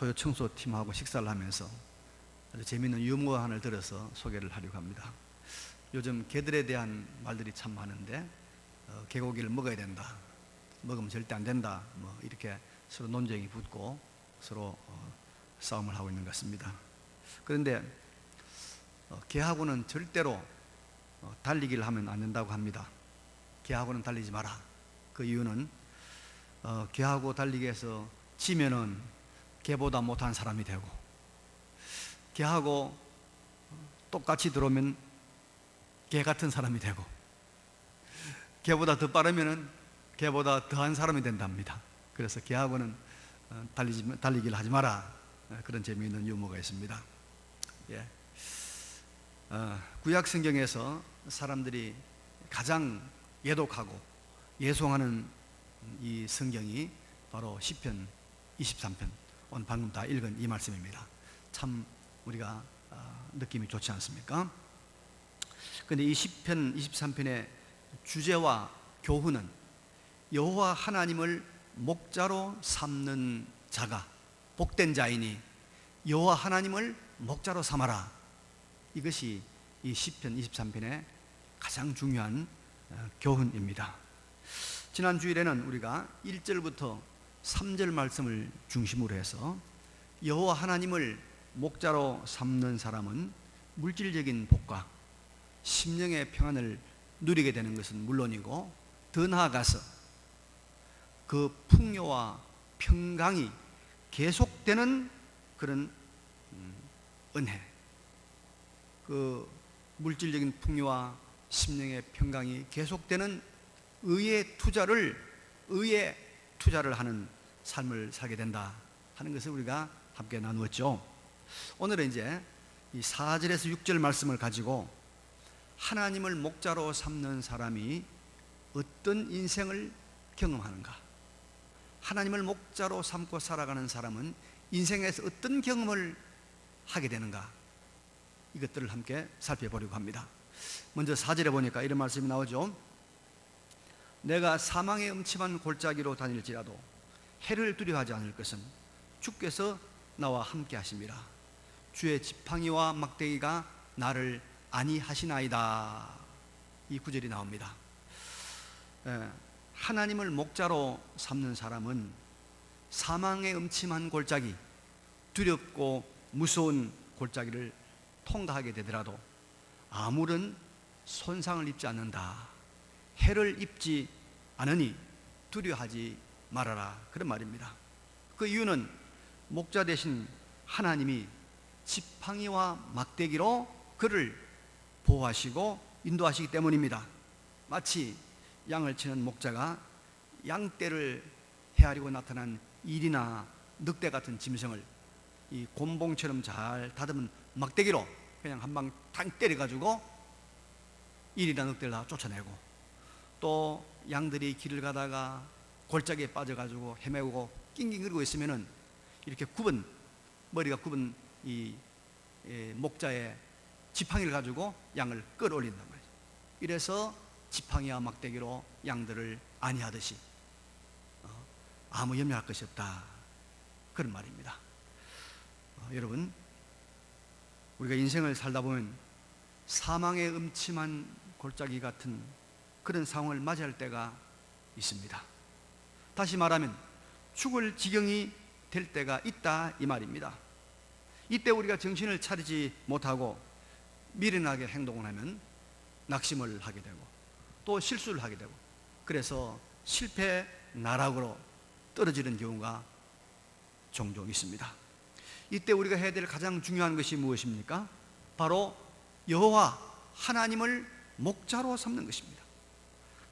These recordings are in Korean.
토요 청소팀하고 식사를 하면서 아주 재미있는 유머 하나를 들어서 소개를 하려고 합니다. 요즘 개들에 대한 말들이 참 많은데 어, 개고기를 먹어야 된다. 먹으면 절대 안 된다. 뭐 이렇게 서로 논쟁이 붙고 서로 어, 싸움을 하고 있는 것 같습니다. 그런데 어, 개하고는 절대로 어, 달리기를 하면 안 된다고 합니다. 개하고는 달리지 마라. 그 이유는 어, 개하고 달리기해서 지면은 개보다 못한 사람이 되고 개하고 똑같이 들어오면 개 같은 사람이 되고 개보다 더 빠르면은 개보다 더한 사람이 된답니다. 그래서 개하고는 어, 달리지 달리기를 하지 마라 어, 그런 재미있는 유머가 있습니다. 예. 어, 구약 성경에서 사람들이 가장 예독하고 예송하는 이 성경이 바로 시편 23편 오늘 방금 다 읽은 이 말씀입니다. 참 우리가 어, 느낌이 좋지 않습니까? 근데 이 시편 23편의 주제와 교훈은 여호와 하나님을 목자로 삼는 자가 복된 자이니 여호와 하나님을 목자로 삼아라. 이것이 이 시편 23편의 가장 중요한 어, 교훈입니다. 지난 주일에는 우리가 1절부터 3절 말씀을 중심으로 해서 여호와 하나님을 목자로 삼는 사람은 물질적인 복과 심령의 평안을 누리게 되는 것은 물론이고 더 나아가서 그 풍요와 평강이 계속되는 그런 음, 은혜 그 물질적인 풍요와 심령의 평강이 계속되는 의의 투자를 의의 투자를 하는 삶을 살게 된다 하는 것을 우리가 함께 나누었죠. 오늘은 이제 이 4절에서 6절 말씀을 가지고 하나님을 목자로 삼는 사람이 어떤 인생을 경험하는가? 하나님을 목자로 삼고 살아가는 사람은 인생에서 어떤 경험을 하게 되는가? 이것들을 함께 살펴보려고 합니다. 먼저 4절에 보니까 이런 말씀이 나오죠. 내가 사망의 음침한 골짜기로 다닐지라도 해를 두려워하지 않을 것은 주께서 나와 함께 하심이라 주의 지팡이와 막대기가 나를 아니하시나이다. 이 구절이 나옵니다. 예, 하나님을 목자로 삼는 사람은 사망의 음침한 골짜기 두렵고 무서운 골짜기를 통과하게 되더라도 아무런 손상을 입지 않는다 해를 입지 않으니 두려워하지 말아라 그런 말입니다. 그 이유는 목자 대신 하나님이 지팡이와 막대기로 그를 보호하시고 인도하시기 때문입니다. 마치 양을 치는 목자가 양떼를 헤아리고 나타난 일이나 늑대 같은 짐승을 이 곤봉처럼 잘 다듬은 막대기로 그냥 한 방 탕 때려가지고 일이나 늑대를 다 쫓아내고 또 양들이 길을 가다가 골짜기에 빠져가지고 헤매고 낑낑거리고 있으면은 이렇게 굽은 머리가 굽은 이 예, 목자의 지팡이를 가지고 양을 끌어올린단 말이죠. 이래서 지팡이와 막대기로 양들을 안위하듯이 어, 아무 염려할 것이 없다 그런 말입니다. 어, 여러분 우리가 인생을 살다 보면 사망의 음침한 골짜기 같은 그런 상황을 맞이할 때가 있습니다. 다시 말하면 죽을 지경이 될 때가 있다 이 말입니다. 이때 우리가 정신을 차리지 못하고 미련하게 행동을 하면 낙심을 하게 되고 또 실수를 하게 되고 그래서 실패 나락으로 떨어지는 경우가 종종 있습니다. 이때 우리가 해야 될 가장 중요한 것이 무엇입니까? 바로 여호와 하나님을 목자로 삼는 것입니다.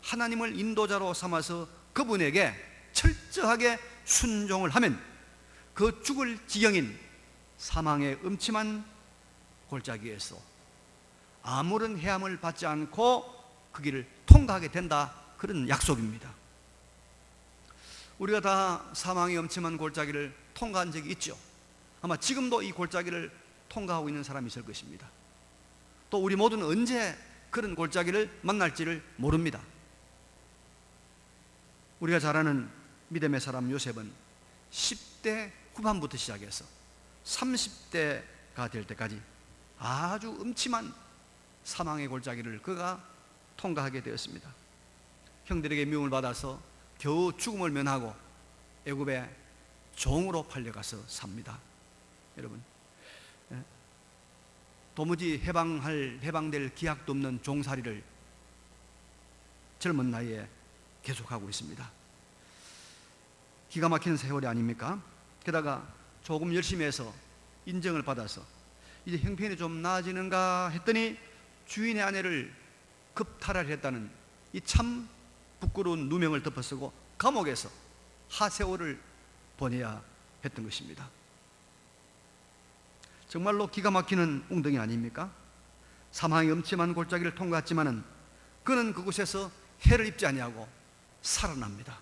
하나님을 인도자로 삼아서 그분에게 철저하게 순종을 하면 그 죽을 지경인 사망의 음침한 골짜기에서 아무런 해함을 받지 않고 그 길을 통과하게 된다 그런 약속입니다. 우리가 다 사망의 음침한 골짜기를 통과한 적이 있죠. 아마 지금도 이 골짜기를 통과하고 있는 사람이 있을 것입니다. 또 우리 모두는 언제 그런 골짜기를 만날지를 모릅니다. 우리가 잘 아는 믿음의 사람 요셉은 10대 후반부터 시작해서 30대가 될 때까지 아주 음침한 사망의 골짜기를 그가 통과하게 되었습니다. 형들에게 미움을 받아서 겨우 죽음을 면하고 애굽의 종으로 팔려가서 삽니다. 여러분, 예? 도무지 해방할 해방될 기약도 없는 종살이를 젊은 나이에 계속하고 있습니다. 기가 막히는 세월이 아닙니까? 게다가 조금 열심히 해서 인정을 받아서 이제 형편이 좀 나아지는가 했더니 주인의 아내를 급탈을 했다는 이 참 부끄러운 누명을 덮어쓰고 감옥에서 하세월을 보내야 했던 것입니다. 정말로 기가 막히는 웅덩이 아닙니까? 사망의 엄침한 골짜기를 통과했지만은 그는 그곳에서 해를 입지 아니하고 살아납니다.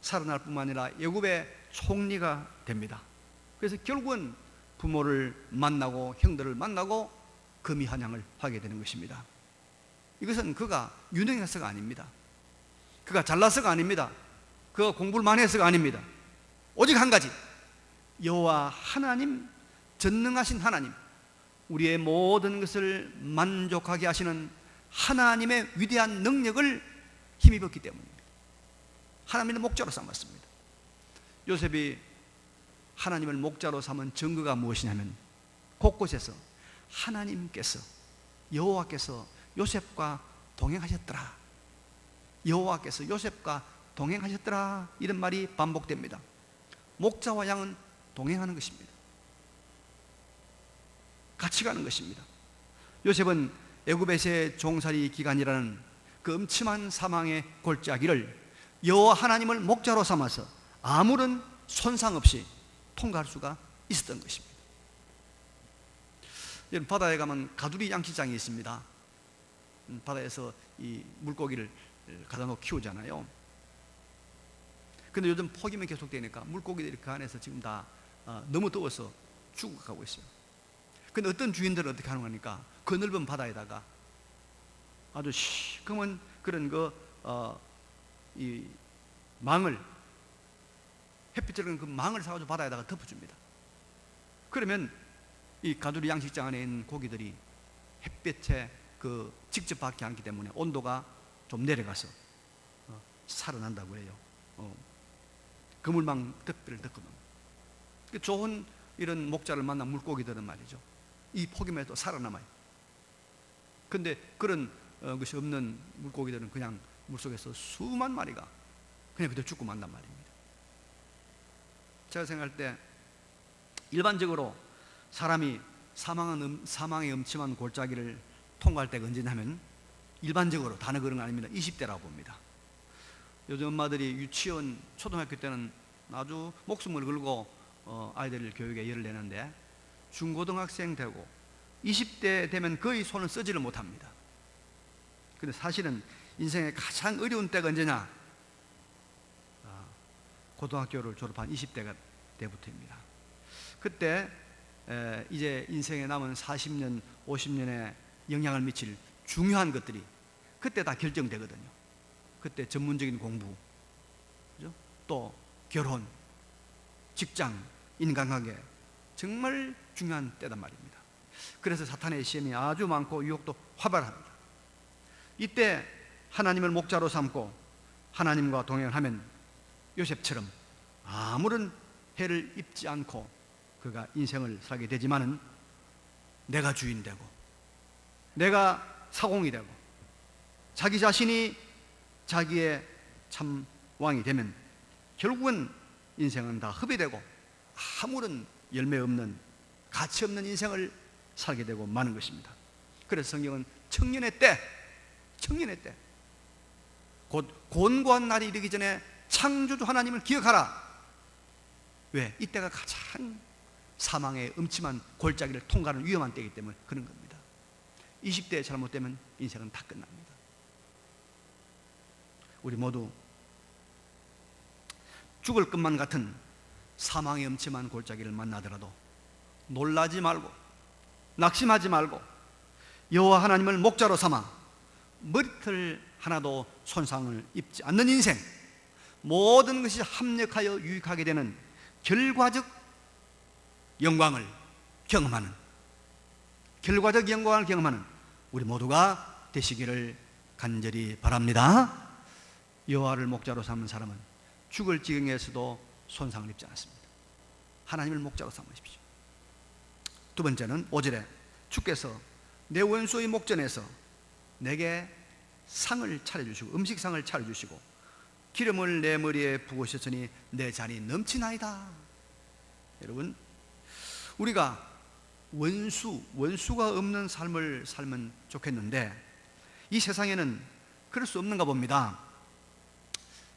살아날 뿐만 아니라 애굽의 총리가 됩니다. 그래서 결국은 부모를 만나고 형들을 만나고 금이 한양을 하게 되는 것입니다. 이것은 그가 유능해서가 아닙니다. 그가 잘나서가 아닙니다. 그가 공부를 많이 해서가 아닙니다. 오직 한 가지 여호와 하나님 전능하신 하나님 우리의 모든 것을 만족하게 하시는 하나님의 위대한 능력을 힘입었기 때문입니다. 하나님의 목자로 삼았습니다. 요셉이 하나님을 목자로 삼은 증거가 무엇이냐면 곳곳에서 하나님께서 여호와께서 요셉과 동행하셨더라. 여호와께서 요셉과 동행하셨더라. 이런 말이 반복됩니다. 목자와 양은 동행하는 것입니다. 같이 가는 것입니다. 요셉은 애굽에서의 종살이 기간이라는 그 음침한 사망의 골짜기를 여호와 하나님을 목자로 삼아서 아무런 손상 없이 통과할 수가 있었던 것입니다. 바다에 가면 가두리 양식장이 있습니다. 음, 바다에서 이 물고기를 가다 놓고 키우잖아요. 근데 요즘 폭염이 계속되니까 물고기들이 그 안에서 지금 다 어, 너무 더워서 죽어가고 있어요. 근데 어떤 주인들은 어떻게 하는 거니까 그 넓은 바다에다가 아주 시커먼 그런 그, 어, 이 망을 햇빛을 그 망을 사가지고 바다에다가 덮어줍니다. 그러면 이 가두리 양식장 안에 있는 고기들이 햇볕에 그 직접 받지 않기 때문에 온도가 좀 내려가서 어, 살아난다고 해요. 어. 그물망 덮개를 덮으면 그 좋은 이런 목자를 만난 물고기들은 말이죠. 이 폭염에도 살아남아요. 근데 그런 어, 것이 없는 물고기들은 그냥 물속에서 수만 마리가 그냥 그대로 죽고 만단 말입니다. 제가 생각할 때 일반적으로 사람이 사망한 음, 사망의 음침한 골짜기를 통과할 때가 언제냐면 일반적으로 다는 그런 거 아닙니다. 20대라고 봅니다. 요즘 엄마들이 유치원 초등학교 때는 아주 목숨을 걸고 어, 아이들 교육에 열을 내는데 중고등학생 되고 20대 되면 거의 손을 쓰지를 못합니다. 근데 사실은 인생의 가장 어려운 때가 언제냐? 아, 고등학교를 졸업한 20대가 때부터입니다. 그때 에, 이제 인생에 남은 40년, 50년에 영향을 미칠 중요한 것들이 그때 다 결정되거든요. 그때 전문적인 공부, 그죠? 또 결혼, 직장, 인간관계 정말 중요한 때단 말입니다. 그래서 사탄의 시험이 아주 많고 유혹도 활발합니다. 이때 하나님을 목자로 삼고 하나님과 동행을 하면 요셉처럼 아무런 해를 입지 않고 그가 인생을 살게 되지만은 내가 주인 되고 내가 사공이 되고 자기 자신이 자기의 참 왕이 되면 결국은 인생은 다 흡입되고 아무런 열매 없는 가치 없는 인생을 살게 되고 마는 것입니다. 그래서 성경은 청년의 때, 청년의 때, 곧 곤고한 날이 이르기 전에 창조주 하나님을 기억하라. 왜? 이때가 가장 사망의 음침한 골짜기를 통과하는 위험한 때이기 때문에 그런 겁니다. 20대에 잘못되면 인생은 다 끝납니다. 우리 모두 죽을 것만 같은 사망의 음침한 골짜기를 만나더라도 놀라지 말고 낙심하지 말고 여호와 하나님을 목자로 삼아 머리털 하나도 손상을 입지 않는 인생 모든 것이 합력하여 유익하게 되는 결과적 영광을 경험하는 결과적 영광을 경험하는 우리 모두가 되시기를 간절히 바랍니다. 여호와를 목자로 삼는 사람은 죽을 지경에서도 손상을 입지 않습니다. 하나님을 목자로 삼으십시오. 두 번째는 5절에 주께서 내 원수의 목전에서 내게 상을 차려주시고 음식상을 차려주시고 기름을 내 머리에 부으셨으니 내 잔이 넘치나이다. 여러분 우리가 원수 원수가 없는 삶을 살면 좋겠는데 이 세상에는 그럴 수 없는가 봅니다.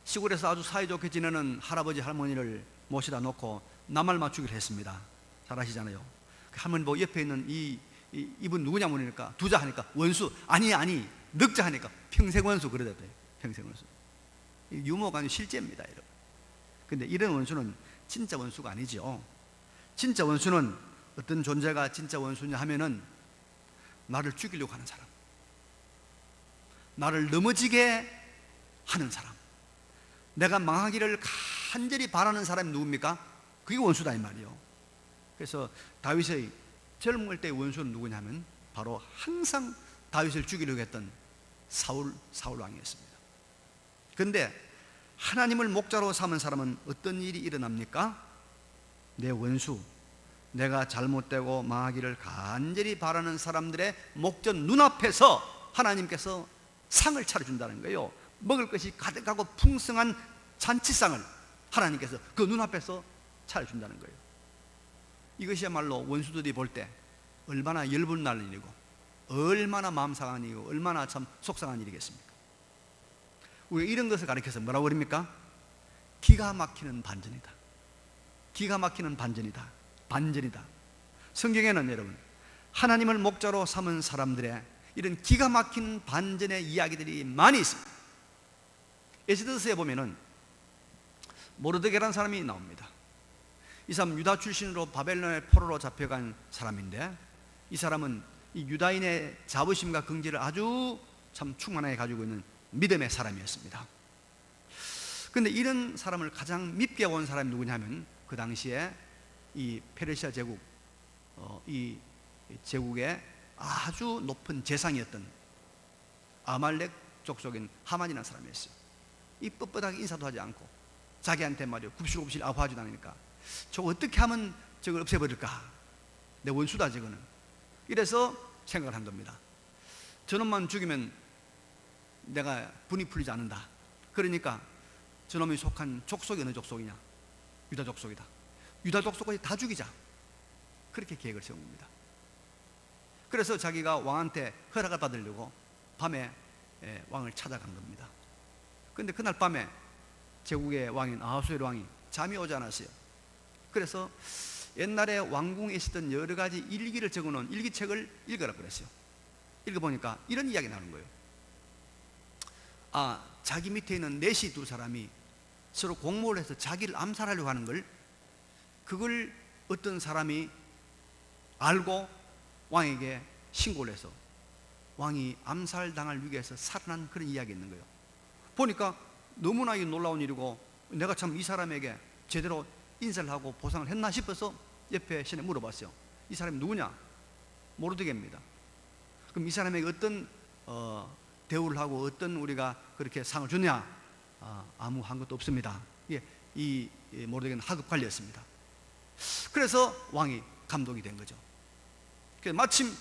시골에서 아주 사이좋게 지내는 할아버지 할머니를 모시다 놓고 나말 맞추기를 했습니다. 잘 아시잖아요. 그 할머니 보고 옆에 있는 이, 이 이분 누구냐 물으니까 두자 하니까 원수 아니 아니 넉자 하니까 평생 원수 그러대요. 평생 원수. 유머가 아니고 실제입니다, 여러분. 근데 이런 원수는 진짜 원수가 아니죠. 진짜 원수는 어떤 존재가 진짜 원수냐 하면은 나를 죽이려고 하는 사람. 나를 넘어지게 하는 사람. 내가 망하기를 간절히 바라는 사람이 누굽니까? 그게 원수다 이 말이요. 그래서 다윗의 젊을 때의 원수는 누구냐면 바로 항상 다윗을 죽이려고 했던 사울 사울 왕이었습니다. 그런데 하나님을 목자로 삼은 사람은 어떤 일이 일어납니까? 내 원수, 내가 잘못되고 망하기를 간절히 바라는 사람들의 목전 눈앞에서 하나님께서 상을 차려준다는 거예요. 먹을 것이 가득하고 풍성한 잔치상을 하나님께서 그 눈앞에서 차려준다는 거예요. 이것이야말로 원수들이 볼 때 얼마나 열분 날 일이고 얼마나 마음 상한 일이고 얼마나 참 속상한 일이겠습니까? 우리가 이런 것을 가르쳐서 뭐라고 그럽니까? 기가 막히는 반전이다. 기가 막히는 반전이다. 반전이다. 성경에는 여러분 하나님을 목자로 삼은 사람들의 이런 기가 막힌 반전의 이야기들이 많이 있습니다. 에스더스에 보면은 모르드게라는 사람이 나옵니다. 이 사람 유다 출신으로 바벨론의 포로로 잡혀간 사람인데 이 사람은 이 유다인의 자부심과 긍지를 아주 참 충만하게 가지고 있는 믿음의 사람이었습니다. 그런데 이런 사람을 가장 밉게 온 사람이 누구냐면 그 당시에 이 페르시아 제국 어, 이 제국의 아주 높은 재상이었던 아말렉 족속인 하만이라는 사람이었어요. 이 뻣뻣하게 인사도 하지 않고 자기한테 말이요 굽실굽실 아파하지도 않으니까 저 어떻게 하면 저걸 없애버릴까? 내 원수다 저거는. 이래서 생각을 한 겁니다. 저놈만 죽이면 내가 분이 풀리지 않는다. 그러니까 저놈이 속한 족속이 어느 족속이냐? 유다 족속이다. 유다 족속까지 다 죽이자. 그렇게 계획을 세운 겁니다. 그래서 자기가 왕한테 허락을 받으려고 밤에 예, 왕을 찾아간 겁니다. 그런데 그날 밤에 제국의 왕인 아하수엘 왕이 잠이 오지 않았어요. 그래서 옛날에 왕궁에 있었던 여러 가지 일기를 적어놓은 일기책을 읽으라 그랬어요. 읽어보니까 이런 이야기 나오는 거예요. 아, 자기 밑에 있는 넷이 두 사람이 서로 공모를 해서 자기를 암살하려고 하는 걸 그걸 어떤 사람이 알고 왕에게 신고를 해서 왕이 암살당할 위기에서 살아난 그런 이야기 있는 거예요. 보니까 너무나 놀라운 일이고 내가 참 이 사람에게 제대로 인사를 하고 보상을 했나 싶어서 옆에 신에 물어봤어요. 이 사람이 누구냐? 모르드게입니다. 그럼 이 사람에게 어떤 어, 대우를 하고 어떤 우리가 그렇게 상을 주냐? 아, 아무 한 것도 없습니다. 예, 이 모르드게는 하급 관리였습니다. 그래서 왕이 감독이 된 거죠. 그래서 마침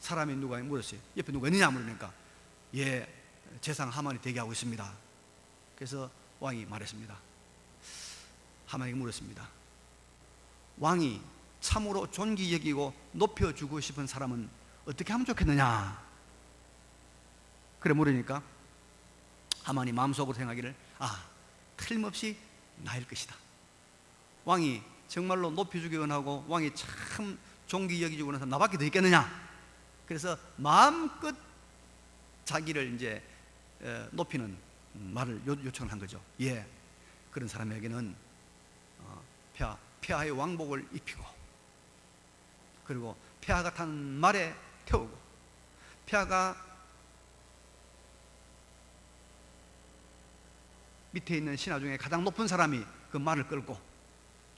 사람이 누가 물었어요. 옆에 누가 있느냐 물으니까 예, 재상 하만이 대기하고 있습니다. 그래서 왕이 말했습니다. 하만에게 물었습니다. 왕이 참으로 존귀 여기고 높여주고 싶은 사람은 어떻게 하면 좋겠느냐? 그래 물으니까 하만이 마음속으로 생각하기를 아 틀림없이 나일 것이다. 왕이 정말로 높여주기 원하고 왕이 참 존귀 여기주고 원해서 나밖에 더 있겠느냐? 그래서 마음껏 자기를 이제 높이는 말을 요청을 한 거죠. 예, 그런 사람에게는 어, 폐하, 폐하의 왕복을 입히고 그리고 폐하가 탄 말에 태우고 폐하가 밑에 있는 신하 중에 가장 높은 사람이 그 말을 끌고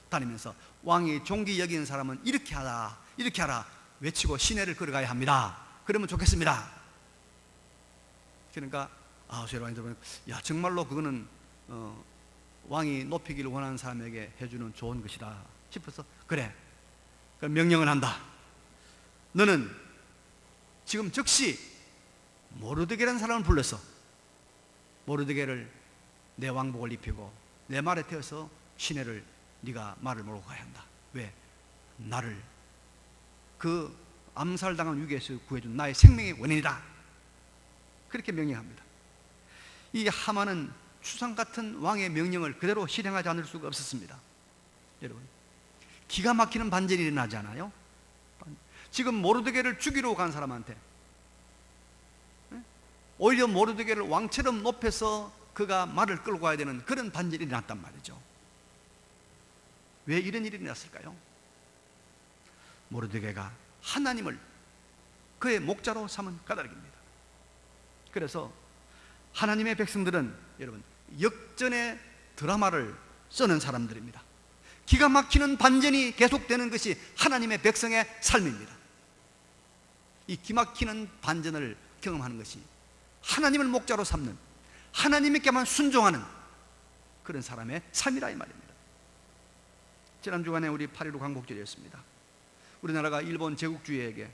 다니면서 왕이 종기 여기는 사람은 이렇게 하라 이렇게 하라 외치고 시내를 걸어가야 합니다. 그러면 좋겠습니다. 그러니까 아 제로왕이 들으면 야 정말로 그거는 어, 왕이 높이기를 원하는 사람에게 해주는 좋은 것이다 싶어서 그래 그럼 명령을 한다 너는 지금 즉시 모르드게라는 사람을 불러서 모르드게를 내 왕복을 입히고 내 말에 태워서 시내를 네가 말을 몰고 가야 한다. 왜? 나를 그 암살당한 위기에서 구해준 나의 생명의 원인이다. 그렇게 명령합니다. 이 하만은 추상 같은 왕의 명령을 그대로 실행하지 않을 수가 없었습니다. 여러분, 기가 막히는 반전이 일어나지 않아요? 지금 모르드게를 죽이러 간 사람한테 오히려 모르드게를 왕처럼 높여서 그가 말을 끌고 가야 되는 그런 반전이 일어났단 말이죠. 왜 이런 일이 일어났을까요? 모르드게가 하나님을 그의 목자로 삼은 까닭입니다. 그래서 하나님의 백성들은 여러분 역전의 드라마를 쓰는 사람들입니다. 기가 막히는 반전이 계속되는 것이 하나님의 백성의 삶입니다. 이 기막히는 반전을 경험하는 것이 하나님을 목자로 삼는 하나님께만 순종하는 그런 사람의 삶이라 이 말입니다. 지난 주간에 우리 8.15 광복절이었습니다. 우리나라가 일본 제국주의에게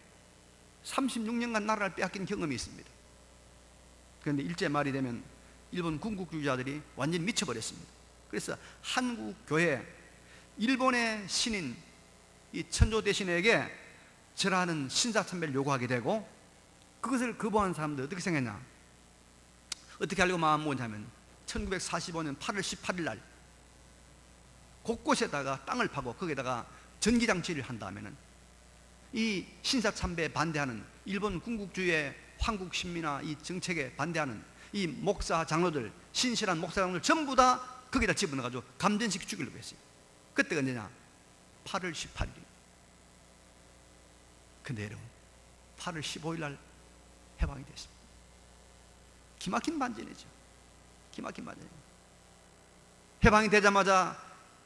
36년간 나라를 빼앗긴 경험이 있습니다. 그런데 일제 말이 되면 일본 군국주의자들이 완전히 미쳐버렸습니다. 그래서 한국 교회, 일본의 신인 이 천조 대신에게 절하는 신사 참배를 요구하게 되고 그것을 거부한 사람들 어떻게 생겼냐? 어떻게 하려고 마음 먹었냐면 1945년 8월 18일 날 곳곳에다가 땅을 파고 거기에다가 전기장치를 한 다음에는 이 신사 참배에 반대하는 일본 군국주의의 황국 신민화 이 정책에 반대하는 이 목사 장로들 신실한 목사 장로들 전부 다 거기다 집어넣어가지고 감전시켜 죽이려고 했어요. 그때가 언제냐? 8월 18일. 근데 여러분 8월 15일 날 해방이 됐습니다. 기막힌 반전이죠. 기막힌 반전이죠 해방이 되자마자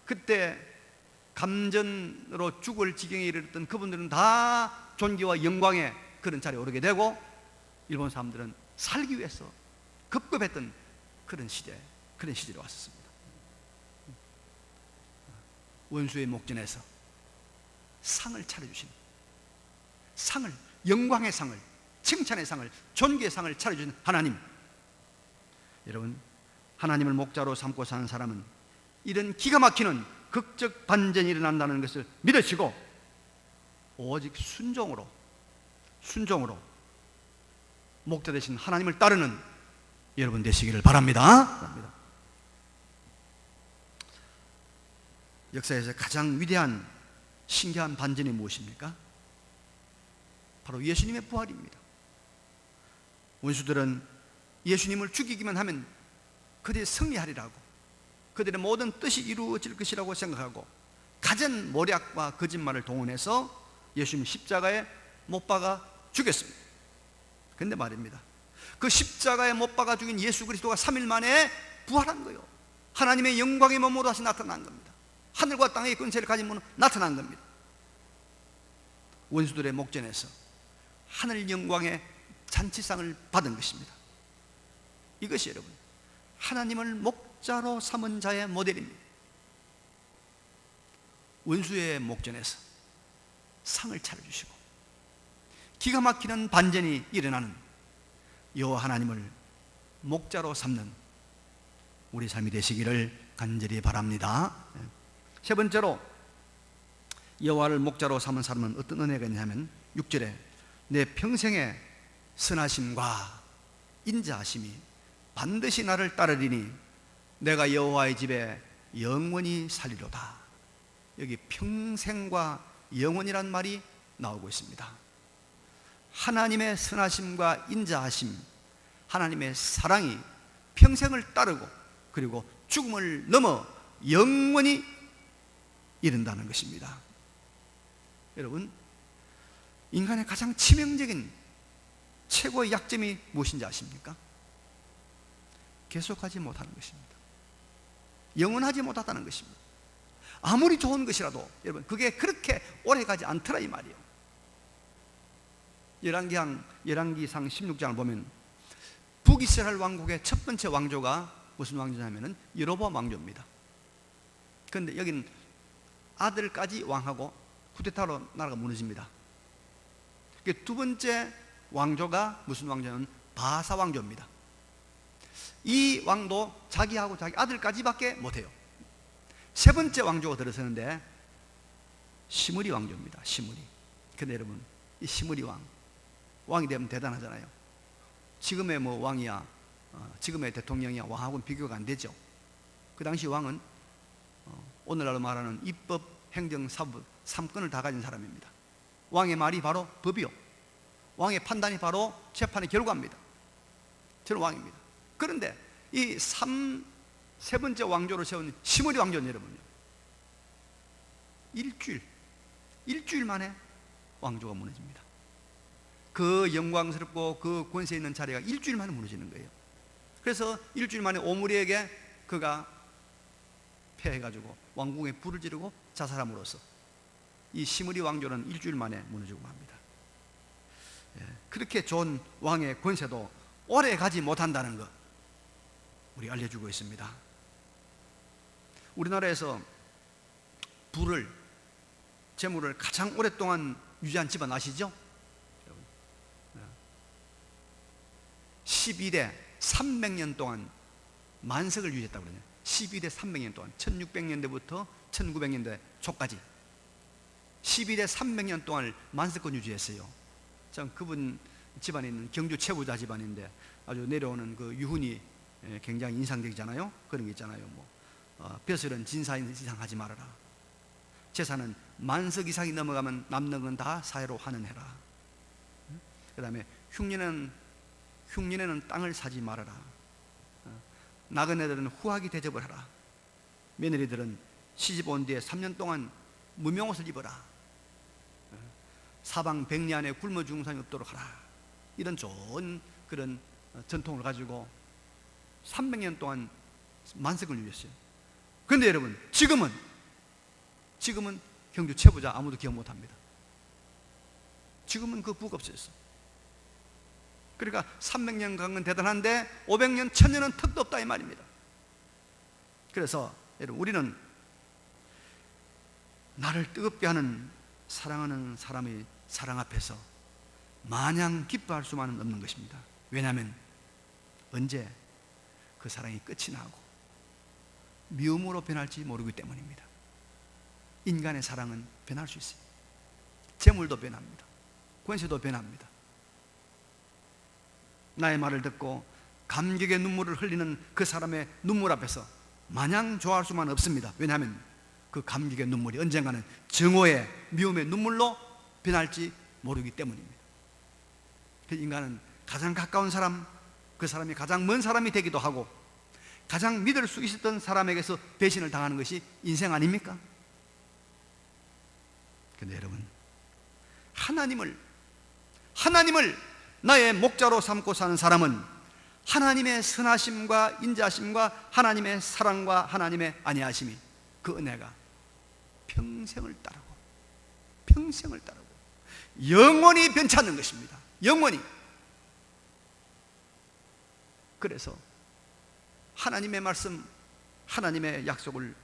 그때 감전으로 죽을 지경에 이르렀던 그분들은 다 존귀와 영광의 그런 자리에 오르게 되고 일본 사람들은 살기 위해서 급급했던 그런 시대, 그런 시절이 왔었습니다. 원수의 목전에서 상을 차려주신 상을, 영광의 상을, 칭찬의 상을, 존귀의 상을 차려주신 하나님. 여러분, 하나님을 목자로 삼고 사는 사람은 이런 기가 막히는 극적 반전이 일어난다는 것을 믿으시고 오직 순종으로 순종으로 목자 되신 하나님을 따르는 여러분 되시기를 바랍니다. 역사에서 가장 위대한 신기한 반전이 무엇입니까? 바로 예수님의 부활입니다. 원수들은 예수님을 죽이기만 하면 그들이 승리하리라고 그들의 모든 뜻이 이루어질 것이라고 생각하고 가진 모략과 거짓말을 동원해서 예수님 십자가에 못 박아 죽였습니다. 근데 말입니다. 그 십자가에 못 박아 죽인 예수 그리스도가 3일 만에 부활한 거예요. 하나님의 영광의 몸으로 다시 나타난 겁니다. 하늘과 땅의 권세를 가진 분은 나타난 겁니다. 원수들의 목전에서 하늘 영광의 잔치상을 받은 것입니다. 이것이 여러분 하나님을 목자로 삼은 자의 모델입니다. 원수의 목전에서 상을 차려주시고 기가 막히는 반전이 일어나는 여호와 하나님을 목자로 삼는 우리 삶이 되시기를 간절히 바랍니다. 세 번째로 여호와를 목자로 삼은 사람은 어떤 은혜가 있냐면 6절에 내 평생의 선하심과 인자하심이 반드시 나를 따르리니 내가 여호와의 집에 영원히 살리로다. 여기 평생과 영원이란 말이 나오고 있습니다. 하나님의 선하심과 인자하심, 하나님의 사랑이 평생을 따르고 그리고 죽음을 넘어 영원히 이른다는 것입니다. 여러분, 인간의 가장 치명적인 최고의 약점이 무엇인지 아십니까? 계속하지 못하는 것입니다. 영원하지 못하다는 것입니다. 아무리 좋은 것이라도 여러분 그게 그렇게 오래 가지 않더라 이 말이에요. 열왕기상 열왕기상 16장을 보면 북이스라엘 왕국의 첫 번째 왕조가 무슨 왕조냐면은 여로보암 왕조입니다. 그런데 여기는 아들까지 왕하고 쿠데타로 나라가 무너집니다. 그두 번째 왕조가 무슨 왕조냐면 바사 왕조입니다. 이 왕도 자기하고 자기 아들까지밖에 못해요. 세 번째 왕조가 들어서는데 시므리 왕조입니다. 시므리. 근데 여러분 이 시므리 왕 왕이 되면 대단하잖아요. 지금의 뭐 왕이야, 어, 지금의 대통령이야 왕하고는 비교가 안 되죠. 그 당시 왕은 어, 오늘날로 말하는 입법, 행정, 사법 삼권을 다 가진 사람입니다. 왕의 말이 바로 법이요. 왕의 판단이 바로 재판의 결과입니다. 저는 왕입니다. 그런데 이 삼, 세 번째 왕조를 세운 시므리 왕조는 여러분요. 일주일, 일주일 만에 왕조가 무너집니다. 그 영광스럽고 그 권세 있는 자리가 일주일 만에 무너지는 거예요. 그래서 일주일 만에 오므리에게 그가 패해가지고 왕궁에 불을 지르고 자살함으로써 이 시므리 왕조는 일주일 만에 무너지고 맙니다. 예, 그렇게 좋은 왕의 권세도 오래 가지 못한다는 것 우리 알려주고 있습니다. 우리나라에서 부를 재물을 가장 오랫동안 유지한 집안 아시죠? 12대 300년 동안 만석을 유지했다고 그러네요. 12대 300년 동안 1600년대부터 1900년대 초까지 12대 300년 동안 만석권 유지했어요. 참 그분 집안에 있는 경주 최부자 집안인데 아주 내려오는 그 유훈이 예, 굉장히 인상적이잖아요. 그런 게 있잖아요. 뭐 어, 벼슬은 진사인 이상 하지 말아라. 재산은 만석 이상이 넘어가면 남는 건 다 사회로 환원해라. 그 다음에 흉년은 흉년에는 땅을 사지 말아라. 어, 나그네들은 후하게 대접을 하라. 며느리들은 시집 온 뒤에 3년 동안 무명옷을 입어라. 어, 사방 백리 안에 굶어 죽는 사람이 없도록 하라. 이런 좋은 그런 어, 전통을 가지고 300년 동안 만석을 누렸어요. 그런데 여러분, 지금은 지금은 경주 최부자 아무도 기억 못 합니다. 지금은 그 부가 없어졌어. 그러니까 300년 간건 대단한데 500년, 1000년은 턱도 없다 이 말입니다. 그래서 여러분 우리는 나를 뜨겁게 하는 사랑하는 사람의 사랑 앞에서 마냥 기뻐할 수만은 없는 것입니다. 왜냐하면 언제 그 사랑이 끝이 나고 미움으로 변할지 모르기 때문입니다. 인간의 사랑은 변할 수 있어요. 재물도 변합니다. 권세도 변합니다. 나의 말을 듣고 감격의 눈물을 흘리는 그 사람의 눈물 앞에서 마냥 좋아할 수만 없습니다. 왜냐하면 그 감격의 눈물이 언젠가는 정오의 미움의 눈물로 변할지 모르기 때문입니다. 그 인간은 가장 가까운 사람, 그 사람이 가장 먼 사람이 되기도 하고 가장 믿을 수 있었던 사람에게서 배신을 당하는 것이 인생 아닙니까? 근데 여러분, 하나님을, 하나님을 나의 목자로 삼고 사는 사람은 하나님의 선하심과 인자심과 하나님의 사랑과 하나님의 안위하심이 그 은혜가 평생을 따르고 평생을 따르고 영원히 변치 않는 것입니다. 영원히. 그래서 하나님의 말씀, 하나님의 약속을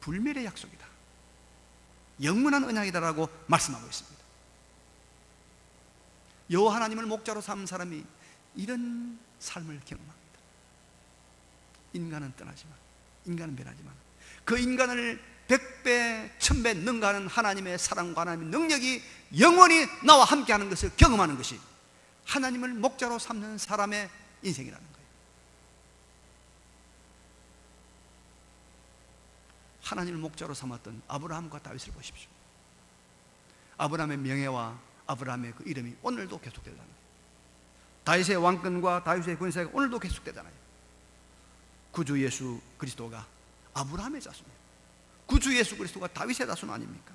불멸의 약속이다. 영원한 언약이다라고 말씀하고 있습니다. 여호와 하나님을 목자로 삼은 사람이 이런 삶을 경험합니다. 인간은 떠나지만, 인간은 변하지만, 그 인간을 백배, 천배 능가하는 하나님의 사랑과 하나님의 능력이 영원히 나와 함께하는 것을 경험하는 것이 하나님을 목자로 삼는 사람의 인생이라는 거예요. 하나님을 목자로 삼았던 아브라함과 다윗을 보십시오. 아브라함의 명예와 아브라함의 그 이름이 오늘도 계속되잖아요. 다윗의 왕권과 다윗의 권세가 오늘도 계속되잖아요. 구주 예수 그리스도가 아브라함의 자손이에요. 구주 예수 그리스도가 다윗의 자손 아닙니까?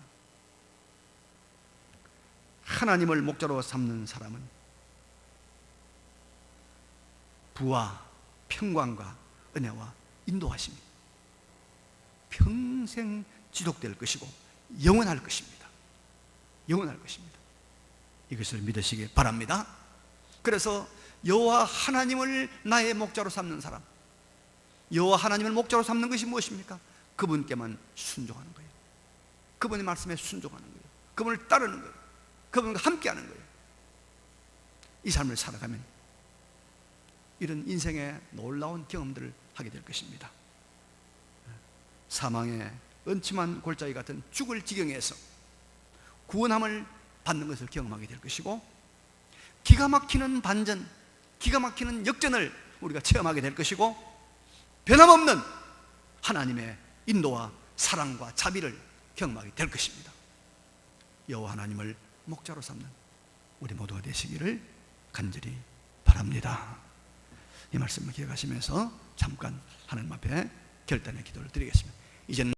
하나님을 목자로 삼는 사람은 부와 평강과 은혜와 인도하심이 평생 지속될 것이고 영원할 것입니다. 영원할 것입니다. 이것을 믿으시기 바랍니다. 그래서 여호와 하나님을 나의 목자로 삼는 사람, 여호와 하나님을 목자로 삼는 것이 무엇입니까? 그분께만 순종하는 거예요. 그분의 말씀에 순종하는 거예요. 그분을 따르는 거예요. 그분과 함께하는 거예요. 이 삶을 살아가면 이런 인생의 놀라운 경험들을 하게 될 것입니다. 사망의 은침한 골짜기 같은 죽을 지경에서 구원함을 받는 것을 경험하게 될 것이고 기가 막히는 반전, 기가 막히는 역전을 우리가 체험하게 될 것이고 변함없는 하나님의 인도와 사랑과 자비를 경험하게 될 것입니다. 여호와 하나님을 목자로 삼는 우리 모두가 되시기를 간절히 바랍니다. 이 말씀을 기억하시면서 잠깐 하나님 앞에 결단의 기도를 드리겠습니다. 이제는